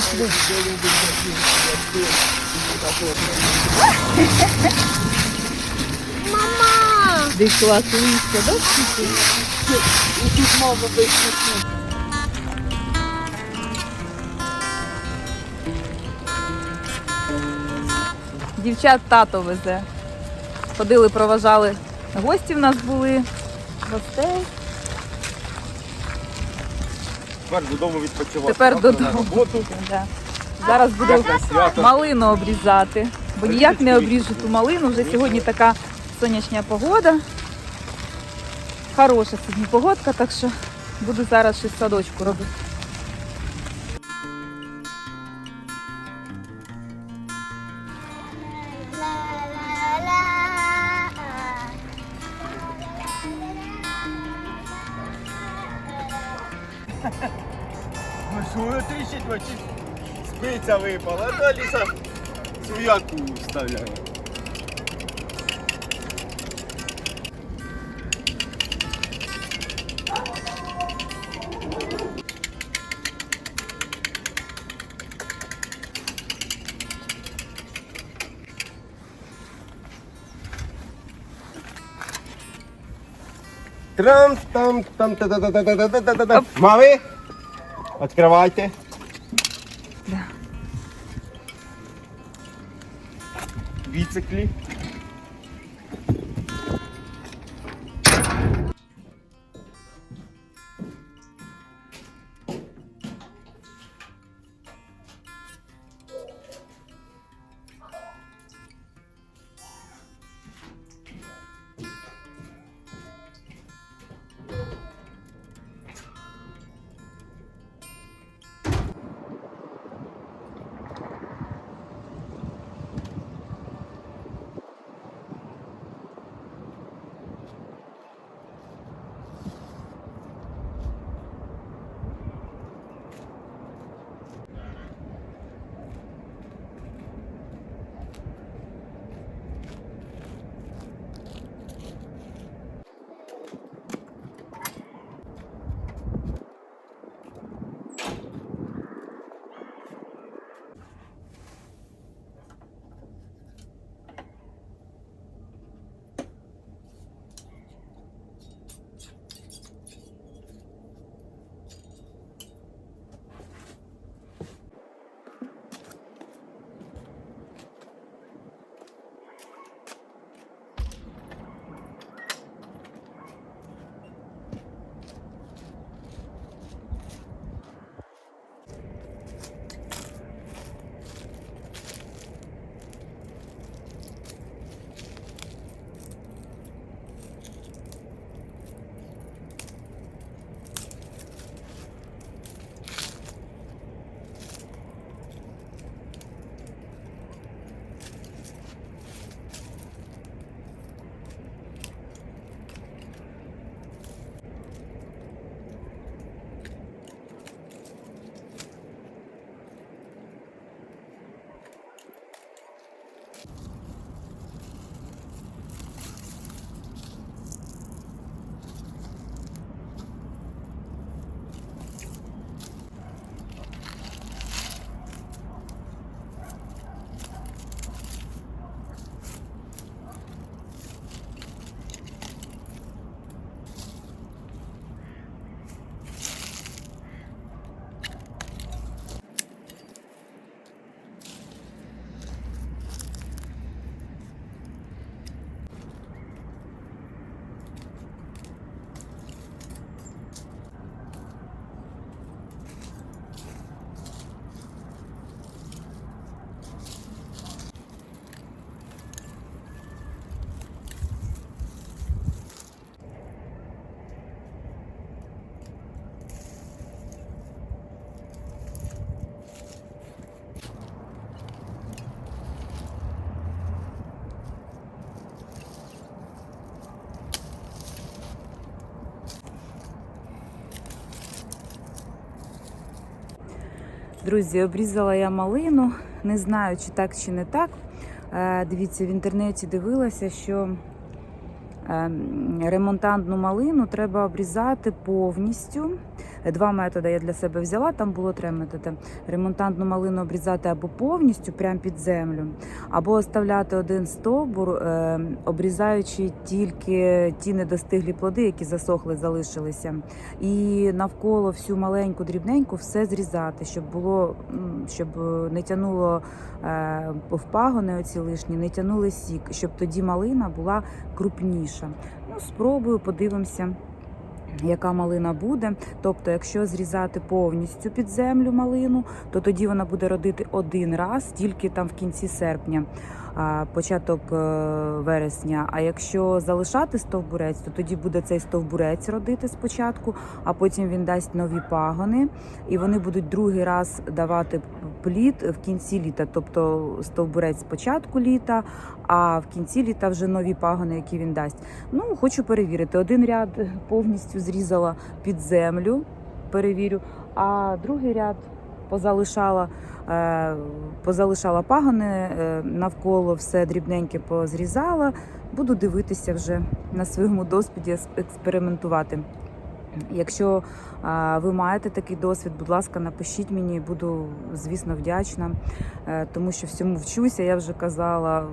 пішли. Мама! Дійшла кулиська, да? Тут мама вийшла. Дівчат тато везе. Ходили, проважали. Гості в нас були. Гостей. Тепер додому відпочивати. Тепер Завтра додому. На роботу. Да. Зараз буде свято. малину обрізати. Бо ніяк не обріжу ту малину. Вже сьогодні така сонячна погода. Хороша сьогодні погодка, так що буду зараз щось в садочку робити. Випала, а то Аліса свяку вставляє. Трам там там та та та та та та та та та Мави? Відкривайте. basically. Друзі, обрізала я малину. Не знаю, чи так, чи не так. Е, Дивіться, в інтернеті дивилася, що е, ремонтантну малину треба обрізати повністю Два методи я для себе взяла. Там було три методи: ремонтантну малину обрізати або повністю прямо під землю, або оставляти один стовбур, е, обрізаючи тільки ті недостиглі плоди, які засохли, залишилися, і навколо всю маленьку дрібненьку все зрізати, щоб було щоб не тянуло е, в пагони оці лишні, не тянули сік, щоб тоді малина була крупніша. Ну, спробую, подивимося. Яка малина буде? Тобто, якщо зрізати повністю під землю малину, то тоді вона буде родити один раз, тільки там в кінці серпня, початок е, вересня. А якщо залишати стовбурець, то тоді буде цей стовбурець родити спочатку, а потім він дасть нові пагони, і вони будуть другий раз давати плід в кінці літа, тобто стовбурець спочатку літа, а в кінці літа вже нові пагони, які він дасть. Ну, хочу перевірити. Один ряд повністю зрізала під землю, перевірю, а другий ряд позалишала, е, позалишала пагони, е, навколо все дрібненьке позрізала. Буду дивитися вже на своєму досвіді, експериментувати. Якщо ви маєте такий досвід, будь ласка, напишіть мені, буду, звісно, вдячна, е, тому що всьому вчуся, я вже казала,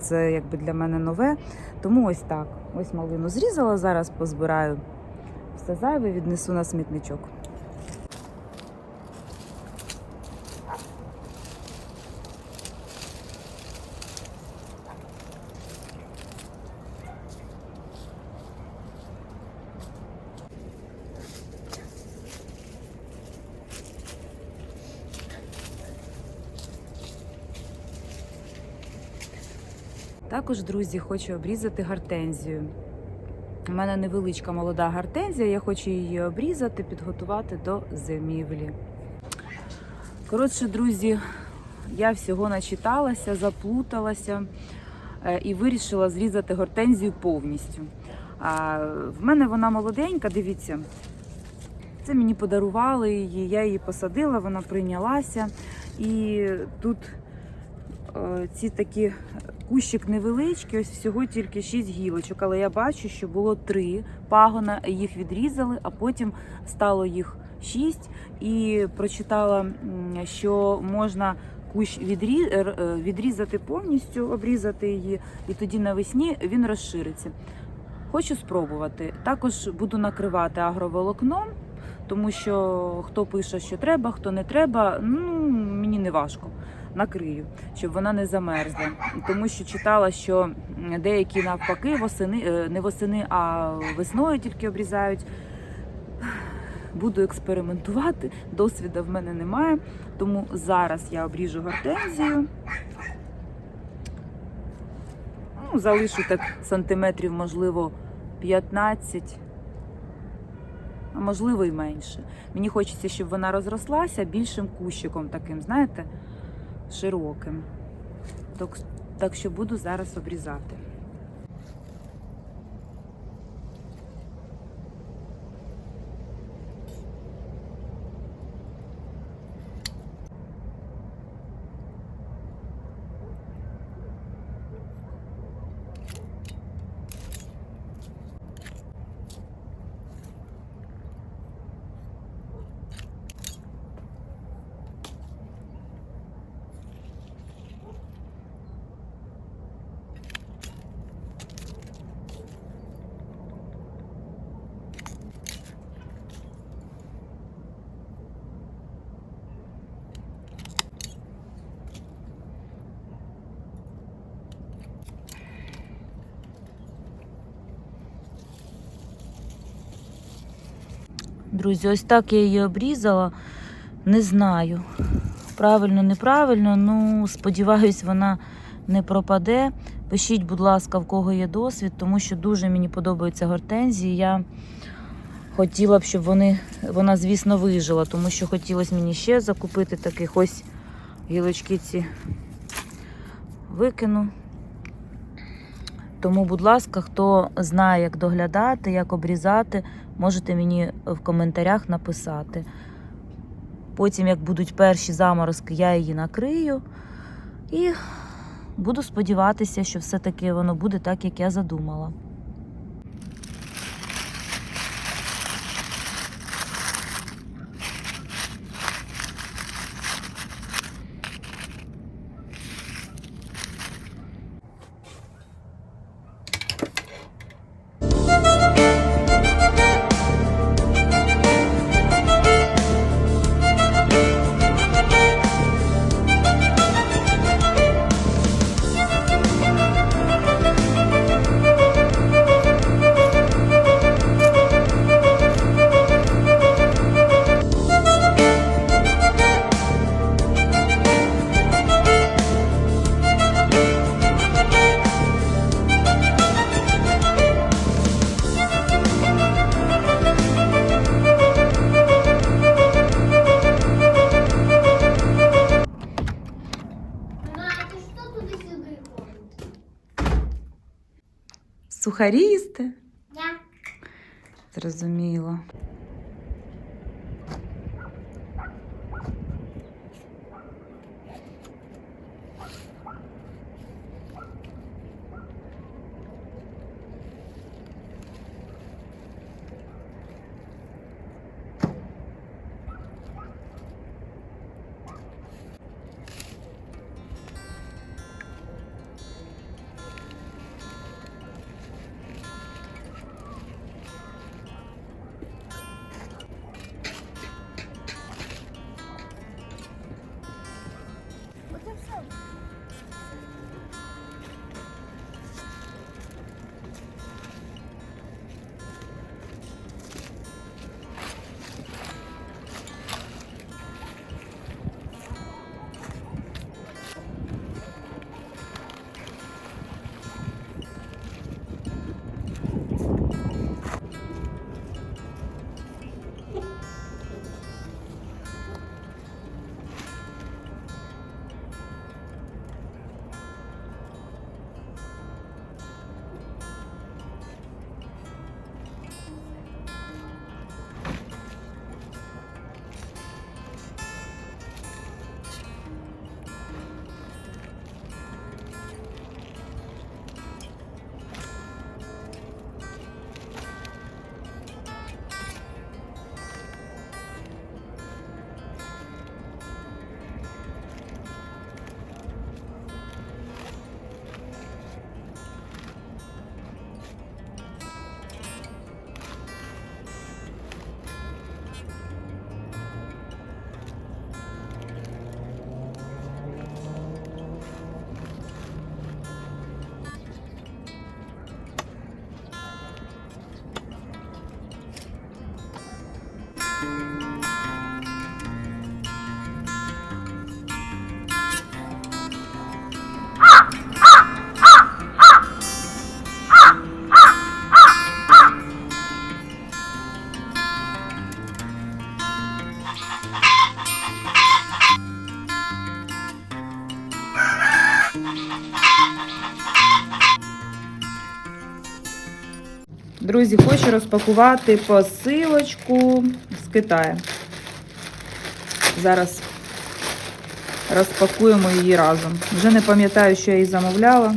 це якби для мене нове. Тому ось так. Ось малину зрізала, зараз позбираю все зайве, віднесу на смітничок. Також, друзі, хочу обрізати гортензію. У мене невеличка молода гортензія, я хочу її обрізати, підготувати до зимівлі. Коротше, друзі, я всього начиталася, заплуталася е, і вирішила зрізати гортензію повністю. А в мене вона молоденька, дивіться. Це мені подарували її, я її посадила, вона прийнялася. І тут е, ці такі кущик невеличкий, ось всього тільки 6 гілочок, але я бачу, що було 3 пагона, їх відрізали, а потім стало їх 6. І прочитала, що можна кущ відрі... е, відрізати повністю, обрізати її, і тоді навесні він розшириться. Хочу спробувати. Також буду накривати агроволокном, тому що хто пише, що треба, хто не треба, ну мені не важко. Накрию, щоб вона не замерзла. Тому що читала, що деякі навпаки восени, е, не восени, а весною тільки обрізають. Буду експериментувати, досвіду в мене немає, тому зараз я обріжу гортензію. Ну, залишу так сантиметрів, можливо, 15, а можливо і менше. Мені хочеться, щоб вона розрослася більшим кущиком таким, знаєте, широким. Так, що буду зараз обрізати. Друзі, ось так я її обрізала. Не знаю. Правильно, неправильно. Ну, сподіваюсь, вона не пропаде. Пишіть, будь ласка, в кого є досвід, тому що дуже мені подобаються гортензії. Я хотіла б, щоб вони, вона, звісно, вижила, тому що хотілося мені ще закупити таких ось гілочки ці викину. Тому, будь ласка, хто знає, як доглядати, як обрізати, можете мені в коментарях написати. Потім, як будуть перші заморозки, я її накрию. І буду сподіватися, що все-таки воно буде так, як я задумала. Сухарі їсти? Зрозуміло. Друзі, хочу розпакувати посилочку з Китаю. Зараз розпакуємо її разом. Вже не пам'ятаю, що я її замовляла.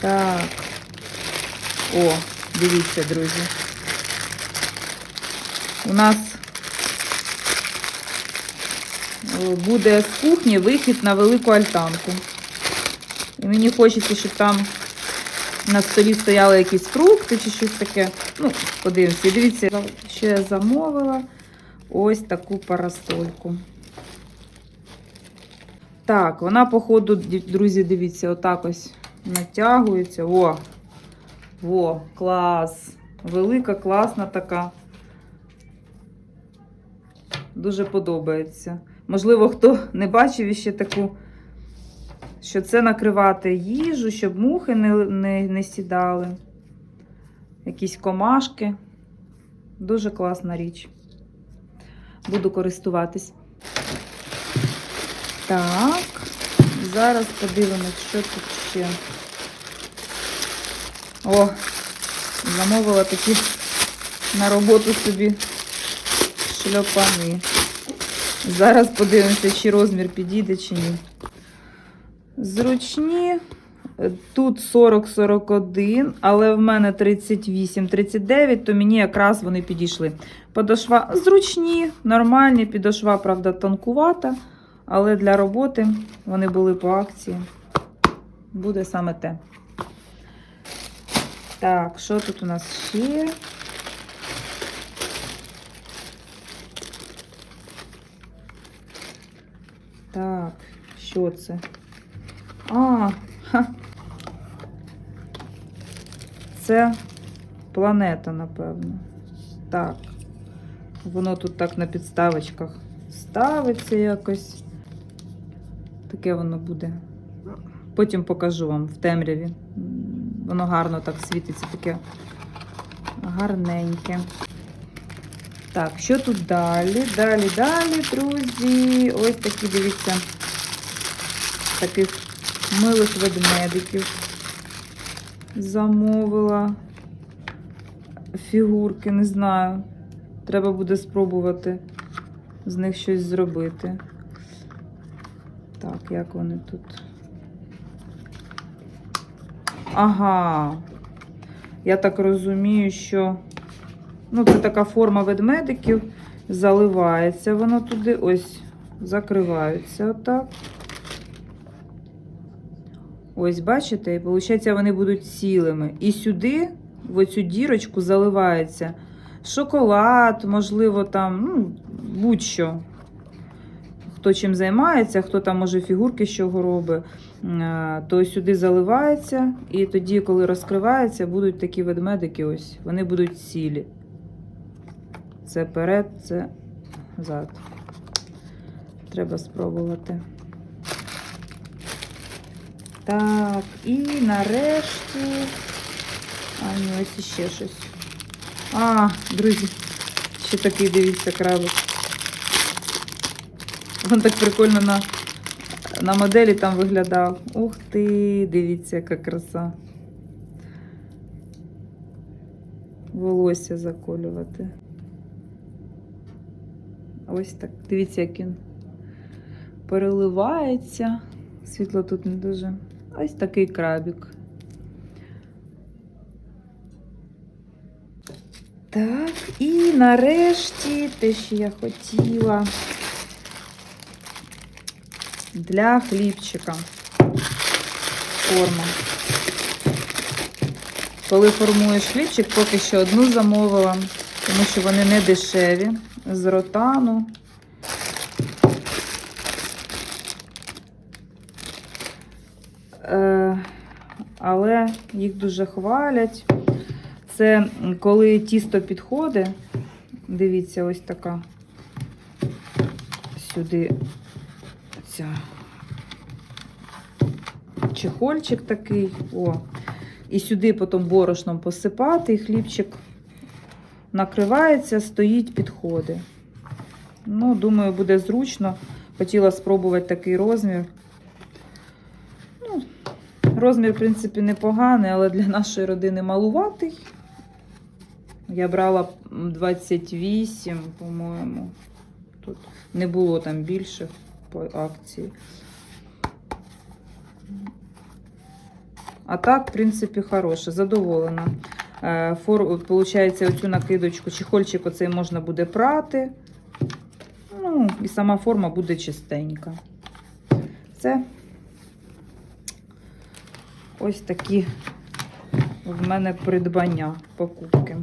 Так. О, дивіться, друзі. У нас е, буде з кухні вихід на велику альтанку. І мені хочеться, щоб там на столі стояли якісь фрукти чи щось таке. Ну, подивимося. Дивіться, що я замовила ось таку парасольку. Так, вона, походу, друзі, дивіться, отак ось натягується. О! Во, клас! Велика, класна така. Дуже подобається. Можливо, хто не бачив ще таку що це накривати їжу, щоб мухи не, не, не сідали. Якісь комашки. Дуже класна річ. Буду користуватись. Так, зараз подивимось, що тут ще. О, замовила такі на роботу собі шльопани. Зараз подивимося, чи розмір підійде, чи ні. Зручні. Тут 40-41, але в мене 38-39, то мені якраз вони підійшли. Подошва зручні, нормальні, підошва, правда, тонкувата, але для роботи вони були по акції. Буде саме те. Так, що тут у нас ще? Так, що це? Це планета, напевно. Так. Воно тут так на підставочках ставиться якось. Таке воно буде. Потім покажу вам в темряві. Воно гарно так світиться, таке гарненьке. Так, що тут далі? Далі, далі, друзі. Ось такі, дивіться, таких милих ведмедиків. замовила фігурки, не знаю. Треба буде спробувати з них щось зробити. Так, як вони тут? Ага. Я так розумію, що ну, це така форма ведмедиків. Заливається воно туди, ось, закриваються отак. Ось, бачите, і виходить, вони будуть цілими. І сюди, в оцю дірочку, заливається шоколад, можливо, там, ну, будь-що. Хто чим займається, хто там може фігурки з чого робить, е, то сюди заливається, і тоді, коли розкривається, будуть такі ведмедики, ось, вони будуть цілі. Це перед, це зад. Треба спробувати. Так, і нарешті. А, ні, ось іще щось. А, друзі, ще такий, дивіться, крабик. Він так прикольно на, на моделі там виглядав. Ух ти, дивіться, яка краса. Волосся заколювати. Ось так. Дивіться, як він переливається. Світло тут не дуже. Ось такий крабик. Так, і нарешті те, що я хотіла для хлібчика. Форма. Коли формуєш хлібчик, поки що одну замовила, тому що вони не дешеві. З ротану. Е, але їх дуже хвалять. Це коли тісто підходить, дивіться, ось така сюди ця чехольчик такий. О. І сюди потім борошном посипати, і хлібчик накривається, стоїть, підходить. Ну, думаю, буде зручно. Хотіла спробувати такий розмір. Розмір, в принципі, непоганий, але для нашої родини малуватий. Я брала 28, по-моєму. Тут не було там більше по акції. А так, в принципі, хороше, задоволена. Е, Фор, получається, оцю накидочку, чехольчик оцей можна буде прати. Ну, і сама форма буде чистенька. Це ось такі в мене придбання, покупки.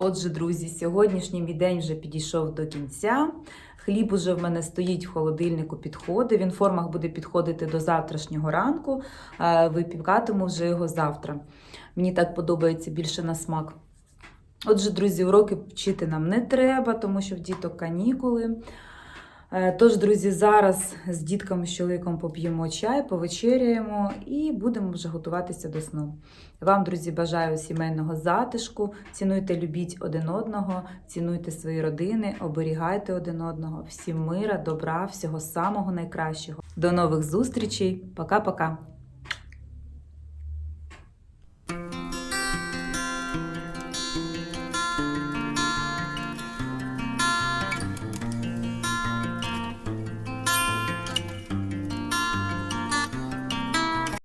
Отже, друзі, сьогоднішній мій день вже підійшов до кінця. Хліб уже в мене стоїть в холодильнику, підходить. Він в формах буде підходити до завтрашнього ранку. Е, Випікатиму вже його завтра. Мені так подобається більше на смак. Отже, друзі, уроки вчити нам не треба, тому що в діток канікули. Е, Тож, друзі, зараз з дітками з чоловіком поп'ємо чай, повечеряємо і будемо вже готуватися до сну. Вам, друзі, бажаю сімейного затишку. Цінуйте, любіть один одного, цінуйте свої родини, оберігайте один одного. Всім мира, добра, всього самого найкращого. До нових зустрічей. Пока-пока.